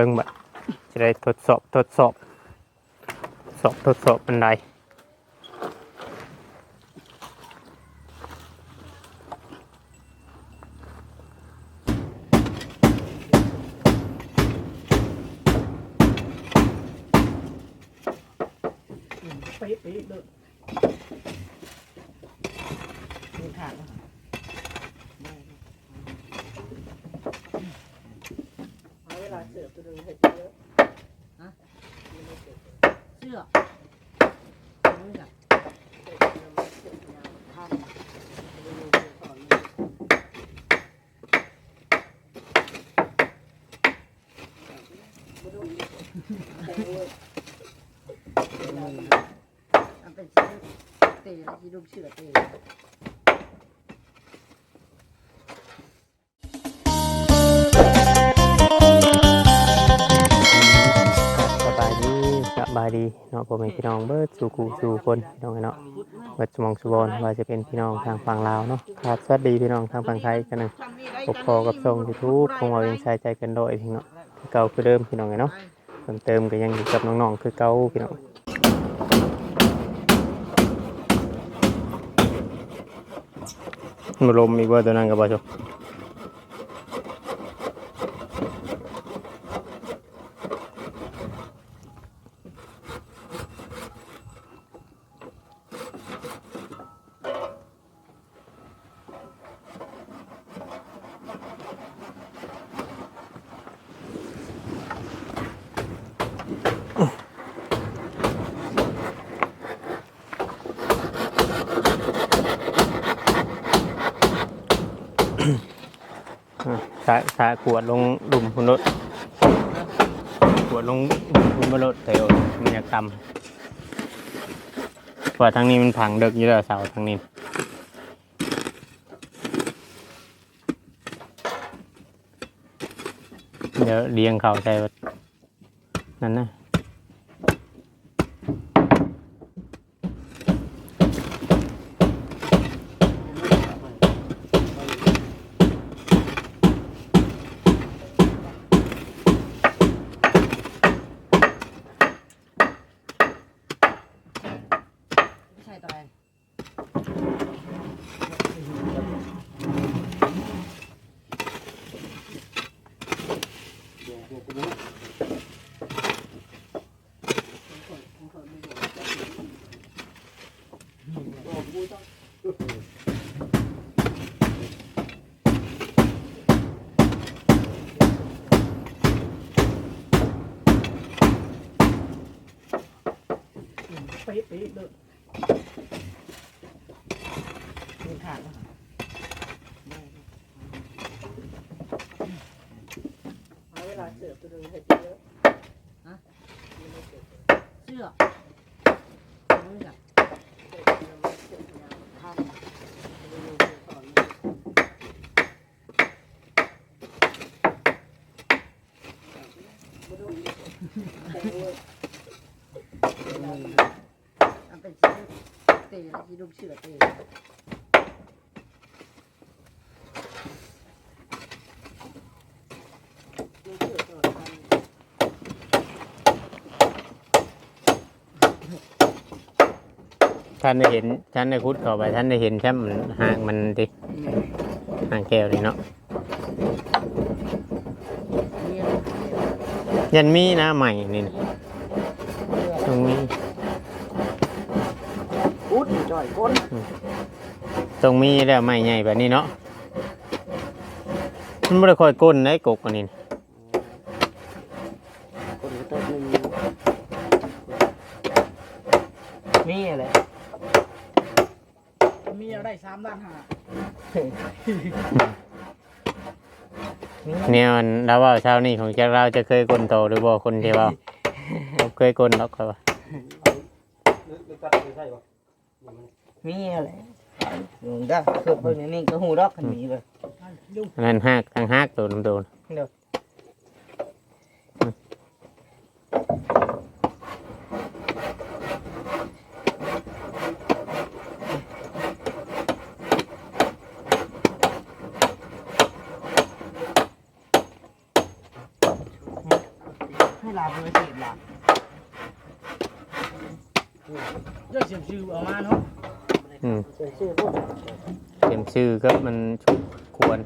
เบิ่งแบัดจะได้ทดสอบทดสอบ สอบทดสอบบันไดไปไปเด้อมีทางเอา เวลาเสิร์ฟตัวนึงเายดีเนาะพ่อแม่พี่น้องเบิดสู่กูสู่คนพี่น้องเนาะเบิดสมองสุบอนว่าจะเป็นพี่น้องทางฝั่งลาวเนาะครับสวัสดีพี่น้องทางฝั่งไทยกันนะพบพอกับช่องยูทูบคงเอาเองใช้ใจกันโดยพี่น้องเก่าคือเดิมพี่น้องเนาะเพิ่มเติมก็ยังอยู่กับน้องๆคือเก่าพี่น้องมาลมอีกว่าตัวนั้นกับบ่ชม สาสาขวดลงดุมพุนรถขวดลงดุมพุนบนรถเตวมันอยากต่ำขว่าทางนี้มันผังเดึกอยู่แล้วเสาทางนี้เดี๋ยวเลี้ยงเขาใส่นั่นนะ ไม่ใช่ตัวเองไปไปเด้อมีทางเอาเว ลาเสิร์ฟตัวนึงเห็ดเยอะฮะเสื้อนี่จ้ะเสิร์ฟน้ำเสิร์ฟน้ำข้าวเมนูเสิร์ฟก่อนเลยบ่ดูแต่เว้ยอันเป็นชื่อเตะที่ลูกเชื่อเตะลูกเชื่อตลอดการ ท่านได้เห็นท่านได้คุดเข้าไปท่านได้เห็นแค่มันห่างมันดิห่างแก้วนี่เนาะเรียนยันมีนะใหม่นี่นะตรงนี้อุดจ่อยก้นตรงมีแล้วใหม่ใหญ่แบบนี้เนาะมันไม่ได้ค่อยก้นได้กกอันนี้คนก็ต้องมีมีอะไรมีอะไรสามด้านหา เนี่ยมันเราว่าเช้านี้ของเจ้าเราจะเคยก้นโตหรือบ่คนที่ว่าบ่เคยก้นหรอกครับว่ามีอะไรลุงได้คือเพิ่นนี่ก็หูดอกกันมีเลยอันนั้นหักทางหักตัวน้ำโดน เดี๋ยวเห็นล่ะเจ้าเสียมชื่อเอามาเนาะอืมเสียมชื่อพวกเตรียมชื่อก็มันชุกควร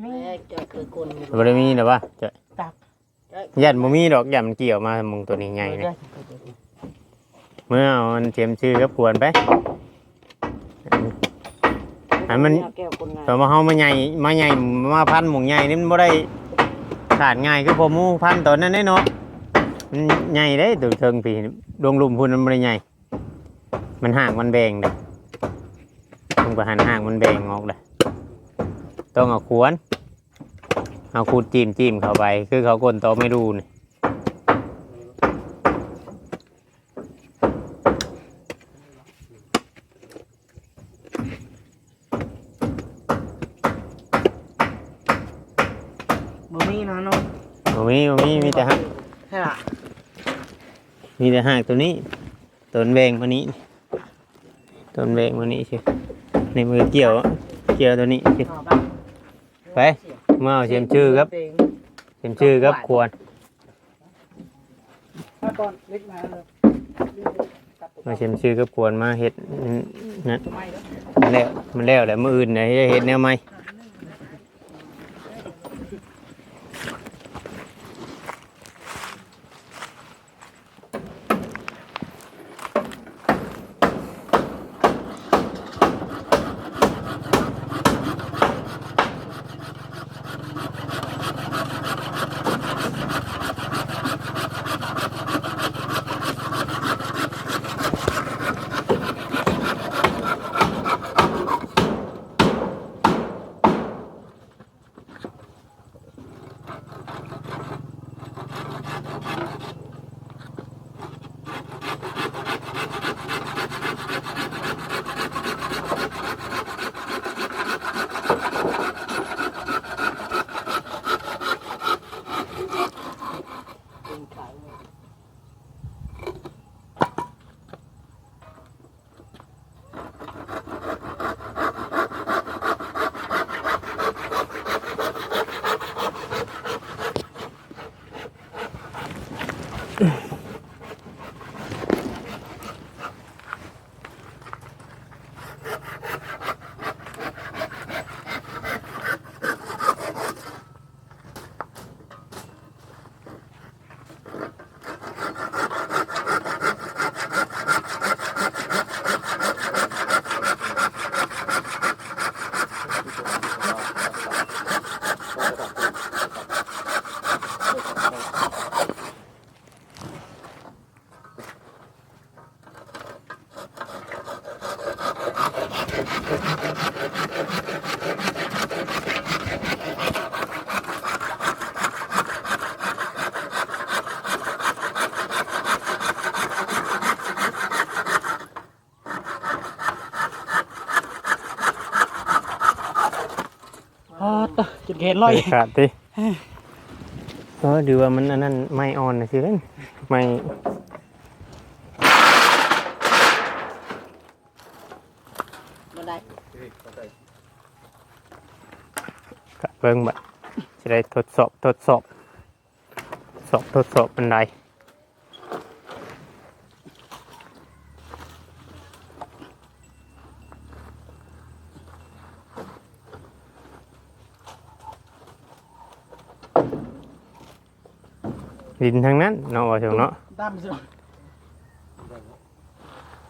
แม่จะคือคนบ่ได้มีหรอวะจะตักยันบ่มีดอกยันมันเกี่ยวมามึงตัวนี้ใหญ่นี่เมื่อเอามันเตรียมชื่อก็ควรไปอันมันแก้วคนงานแต่ว่าเฮามาใหญ่มาใหญ่มาพันหมงใหญ่นี่มันบ่ได้ ขาดง่ายคือพอมูพันตัวนั้นได้เนาะมันใหญ่เด้ตัวเทิงปีดวงลุมพุ่นมันไม่ใหญ่มันห่างมันแบ่งเด้มันก็หันห่างมันแบ่งออกเลยต้องเอาขวนเอาขูดจิ้มจิ้มเข้าไป คือเขากลนโตไม่ดูเนี่ยมีนะเนาะ บ่มีบ่มีมีแต่หัก ใช่ล่ะ มีแต่หางตัวนี้ต้นแบงมานี้ต้นแบงมานี้สิในมือเกี่ยวเกี่ยวตัวนี้สิเอาไปไปเมื่อเอาเสียมชื่อครับเสียมชื่อครับควรมาเลยมาเสียมชื่อครับควรมาเฮ็ดนั่นมันแล้วมันแล้วแหละมืออื่นไหนจะเฮ็ดแนวใหม่ อ๋อตะจุดเขนลอยขาดติเออดูว่ามันอันนั้นไม่อ่อนนะสิเล่นไม่มาได้กะเบิ่งบัดจะได้ทดสอบทดสอบ สอบทดสอบบันได ดินทั้งนั้นเนาะว่าเถอะเนาะตามสิ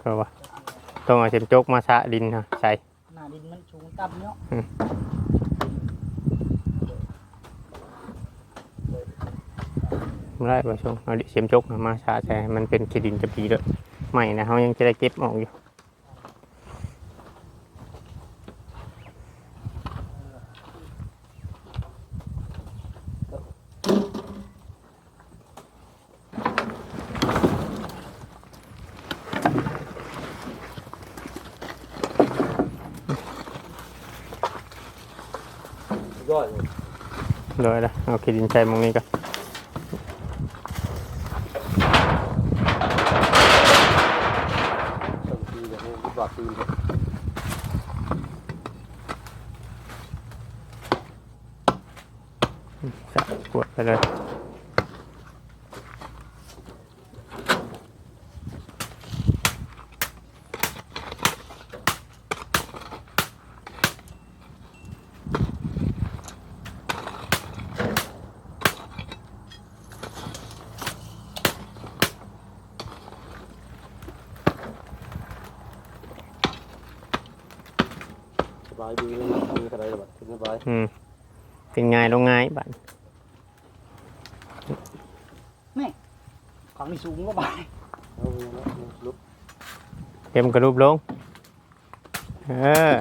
ก็ว่าต้องเอาเข็มจกมาสะดินนะใส่หน้าดินมันสูงต่ำเนาะไม่ได้ประชงเอาเข็มจกมาสะใส่ให้มันเป็นขี้ดินจะปีเลยใหม่นะเขายังจะได้เก็บออกอยู่ ยอด เลยละเอา ขี้ดินใส่มองนี้กันต้นปีอย่างนี้บกวดไปเลย บายดีเลยมีอะไรแบบสบาย อืม เป็นไงลงไงบัดของนี่สูงก็ไปเอาละลุกเต็มกระดูบลง เออ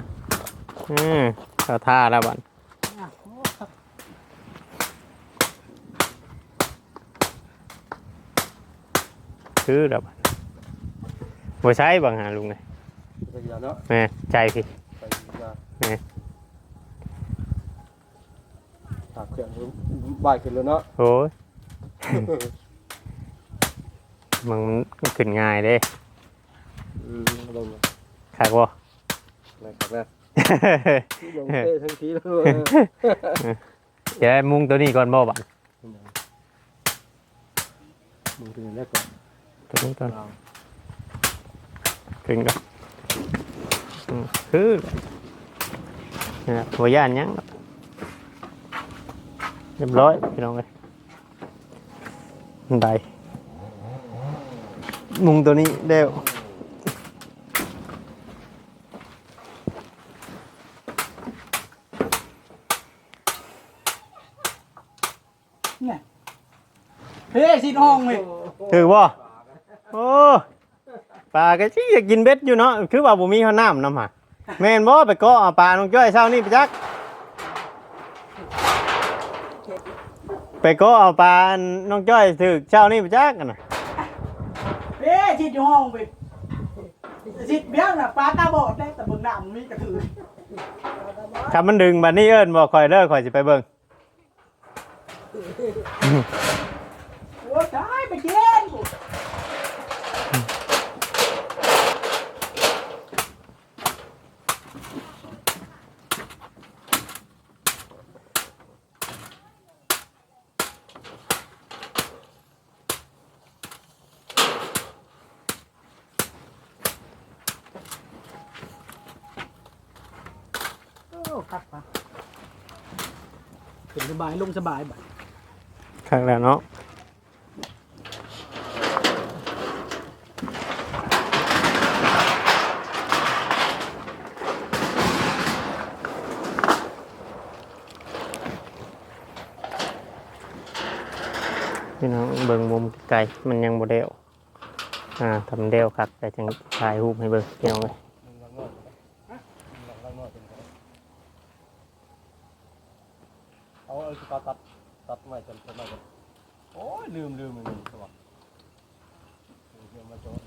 อืมเข้าท่าแล้วบัดคือแล้วบัดบ่ใช้บางหาลุงเลยไปยาเนาะแม่ใจพี่ไปยาแม่ากเครื่องบ่ายขึ้นแล้วเนาะโอ้ยมันมันขึ้นง่ายเด้อืมลงคักบ่นะครับนะลงเตะทั้งทีแล้วเดี๋ยวมุงตัวนี้ก่อนบ่บัดมึงถึงแรกก่อนตัวนี้ก่อนขึ้นก่อนอืมคือนี่นะหัวย่านหยังหรอกเรียบร้อยพี่น้องเลยได้มุงตัวนี้เร็วเฮ้ยสิห้องเลยถือบ่โอ้ปลาก็สิอยากกินเบ็ดอยู่เนาะคือว่าบ่มีข้าวน้ำนำหาแม่นบ่ไปเกาะเอาปลาน้องจ้อยเช้านี้ไปจัก ไปเกาะเอาปลาน้องจ้อยถือเช้านี้ไปจักกันน่ะเฮ้ยสิห้องไปสิเบี้ยน่ะปลาตาบอดได้แต่เบิ่งหน้ามันมีกระถือถ้ามันดึงบัดนี้เอิ้นบ่ค่อยเด้อค่อยสิไปเบิ่ง โอ้ยตายไปเย็น โอ้คักปะขึ้นส บายลงสบายบ่ข้างแล้วเนาะพี่น้องเบิ่งมุมไกลมันยังบ่เดวอ่าทำเดวครับแต่จังถ่ายรูปให้เบิ่งพี่น้องเลย เอาเอาสตาร์ตัดตัดใหม่จนจนใหม่จนโอ้ยลืมลืมมันสว่างเดี๋ยวมาจอด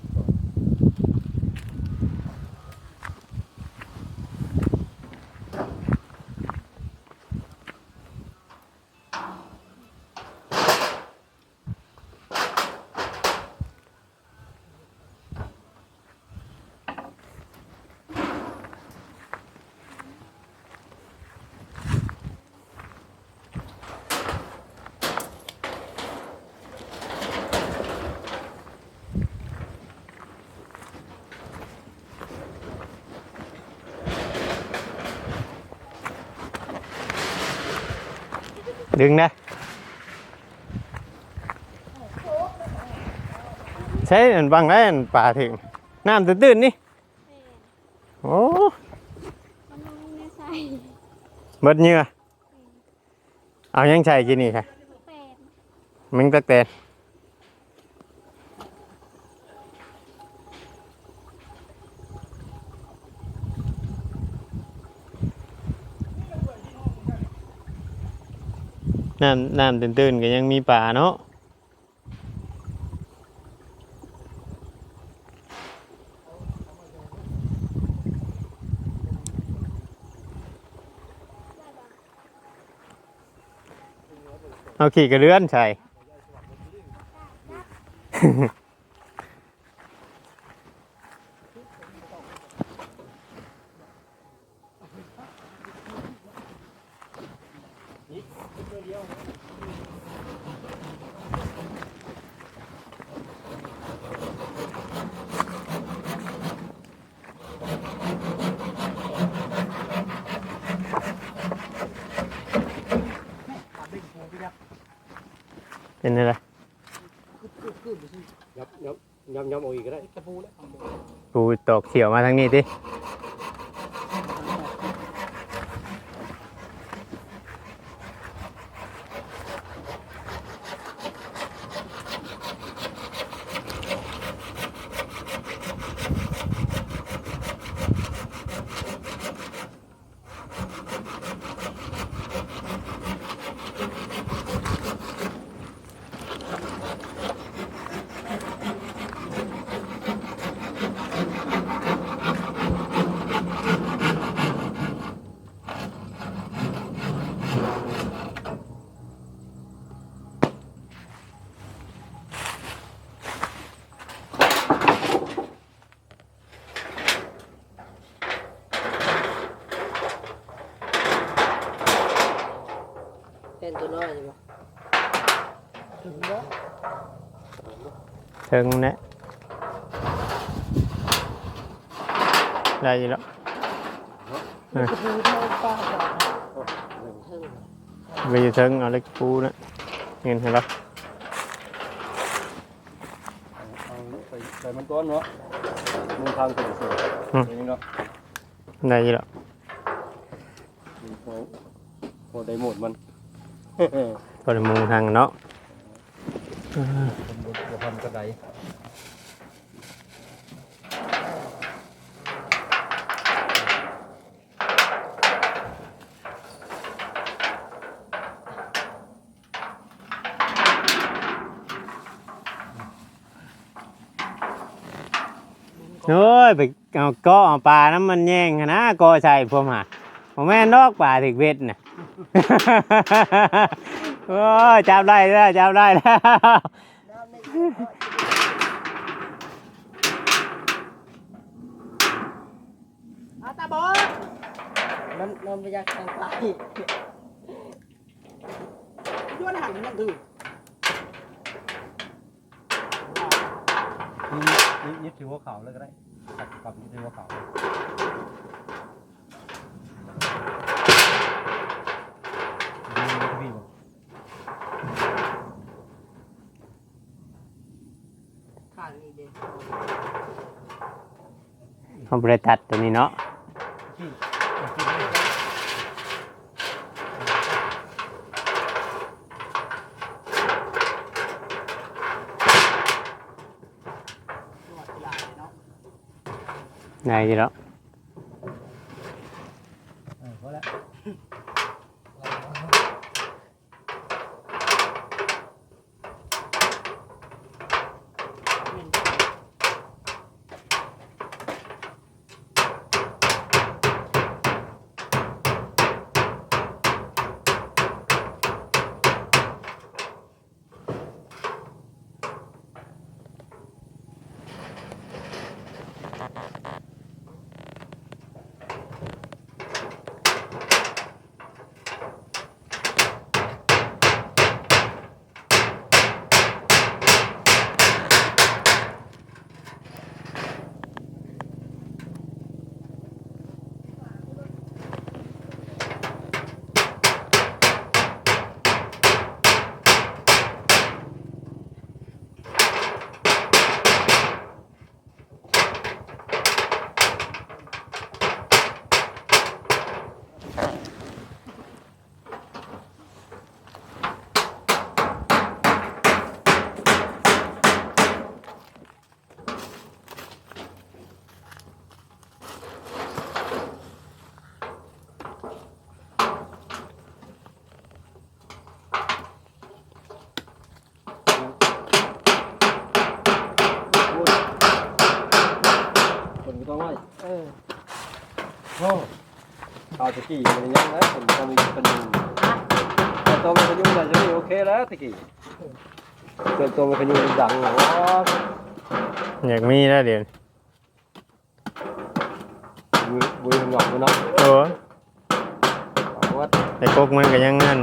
ดึงนะใช้อันบังได้อันป่าถึงน้ำตื้นๆนี่โอ้มันลงในใส่เบิดเหงื่อเอายังใช่กินนี่ค่ะแปดมึงตะเตน น้ำน้ำตื้นๆก็ยังมีป่าเนาะเอาขี่กระเรือนใช่ เป็นอะไรยับยับยับยับเอาอีกก็ได้กระปูแล้วกูตอกเขียวมาทางนี้ดิ ถึงนะได้อยู่แล้วคือเท่าป้าจ้ะถึงไปอยู่ถึงเอาเล็กปูนะเงินเห็นปะเอาใส่ใส่มันก้อนเนาะมึงทางเสร็จเสร็จอย่างนี้เนาะได้อยู่แล้วพอพอได้หมดมันพอได้มุงทางเนาะ ผมจะทำกระไดโอ้ยไปเอาก็เอาปลาน้ำมันแย่งหั้นนะก็ใช่ผมหาผมแม่นดอกปลาถึกเวทน่ะ โอ้ยจับได้แล้วจับได้แล้ว อาตาบอสมันมันไปยากทางไปย้อนหันมันถือนี่ยึดถือหัวเขาเลยก็ได้ตัดกับยึดถือหัวเขาพี่บอก ข้างนี้ เด็กเขาบริตัดตัวนี้เนาะตรวจยาเนาะ ได้อยู่แล้ว เออพอแล้ว คนก็ต้องไล่ เออ โอ้เอาตะ กี้มันยังนะผมต้องมีเป็นแต่ตัวมันขยุ่งแต่จะไม่โอเคแล้วตะกี้เกิดตัวมันขยุ่งดังหรออยากมีแล้วเดี๋ยวบุยบุยหงอกมันเนาะโอ้เอาวัดไอ้พวกมันก็ยังงั้น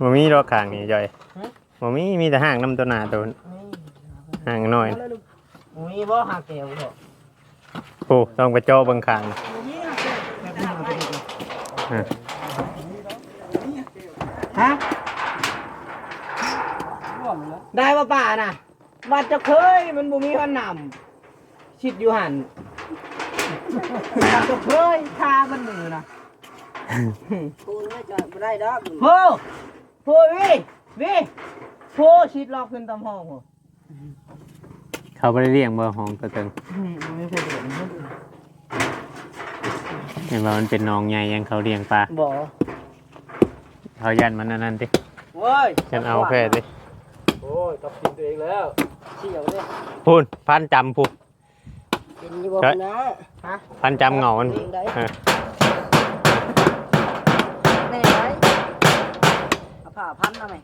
มันมีดอกขางนี่จอยมันมีมีแต่ห่างน้ำตัวหนาตัวห่างน้อยมีบ่หักแก้วบ่ โอ้ต้องไปเจ่อบางขางมีหักแก้วแบบนี้หักแก้วอะฮะได้ป่ะป่าน่ะวัดจะเคยมันบ่มีวันนำชิดอยู่หันวัดจะเคยทามันมือนะคูณไม่จอดบ่ได้ดอกโพโพวิวิโพชิดรอบขึ้นตามห้องโห เขาไม่ได้เลี้ยงบ่ห้องตัวเตึงไม่เคยเห็นเห็นว่ามันเป็นหนองใหญ่ยังเขาเลี้ยงปลาบ่เขายันมันอันนั่นดิเว้ยยันเอาแค่ดิโอ้ยกับกินตัวเองแล้วเสี่ยวเลยพูนพันจำพูนเป็นอยู่บ่ใช่นะพันจำเหงามันเองได้อะแน่ไหมเอาผ้าพันมาไหม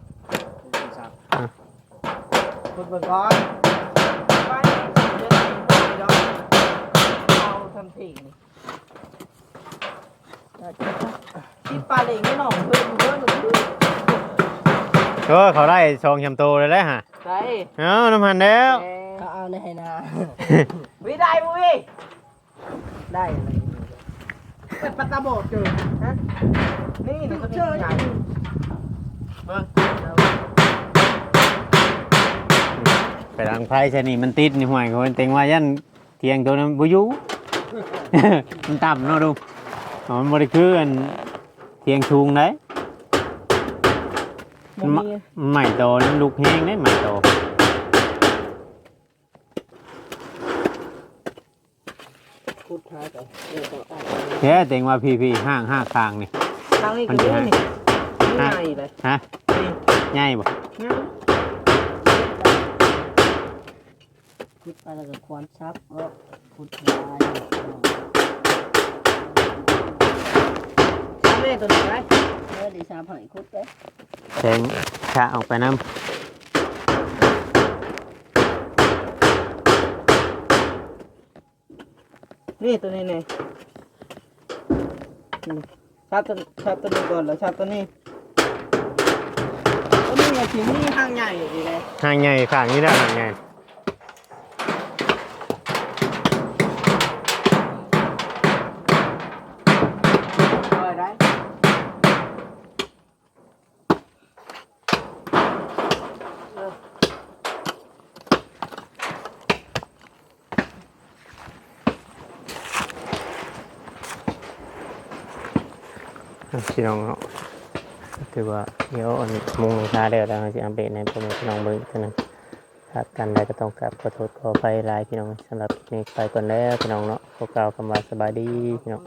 คุณเบิ่งก่อน ไปดอกเอาทันทีนี่กินปลาเหล่งไม่หน่องเพิ่มเพิ่มหนึ่งเออเขาได้ชองชำโตเลยได้ฮะใช่เอาน้ำหันแล้วเขาเอาในให้นาวิได้บุ้ยได้อะไรเป็นปลาตาโบดเจอฮะนี่นี่ก็เจอใหญ่เบิ้งไปทางไพ่ชนี่มันติดนี่ห่วยคนเต็งว่ายันเทียงตัวนั้นบุยุ มันต่ำเนาะดูอ๋อมันบริคืออันเทียงชุงได้บ่มีใหม่โตนั้นลูกแห้งได้ใหม่โตขุดหายไปเดี๋ยวก็ออกแค่เต็งว่าพี่พี่ห้างห้าคางนี่ ทางนี้ก็นี่นี่ง่ายเลยฮะนี่ง่ายบ่ง่า ขุดไปแล้วก็ควานชับแล้วขุดลายชับแม่ตัวนี้ไรเออดีชาผ่อยขุดไปแทงชะออกไปน้นี่ตัวนี้นี่นี่ชาร์จตัวชาร์จตัวนี้ก่อนแล้วชาร์จตัวนี้ตัวนี้ไงทีนี่ห้างใหญ่ดีเลยำห่างใหญ่ข้างนี้ได้ห่างใหญ่ พี่น้องเนาะถือว่าเดี๋ยวอันมุงหลังคาเดี๋ยวเราจะอัปเดตในพวกพี่น้องเบิ้งกันนะครับกันได้ก็ต้องกลับขอโทษขอไปลายพี่น้องสำหรับคลิปนี้ไปก่อนแล้วพี่น้องเนาะขอกล่าวคำว่าสบายดีพี่น้อง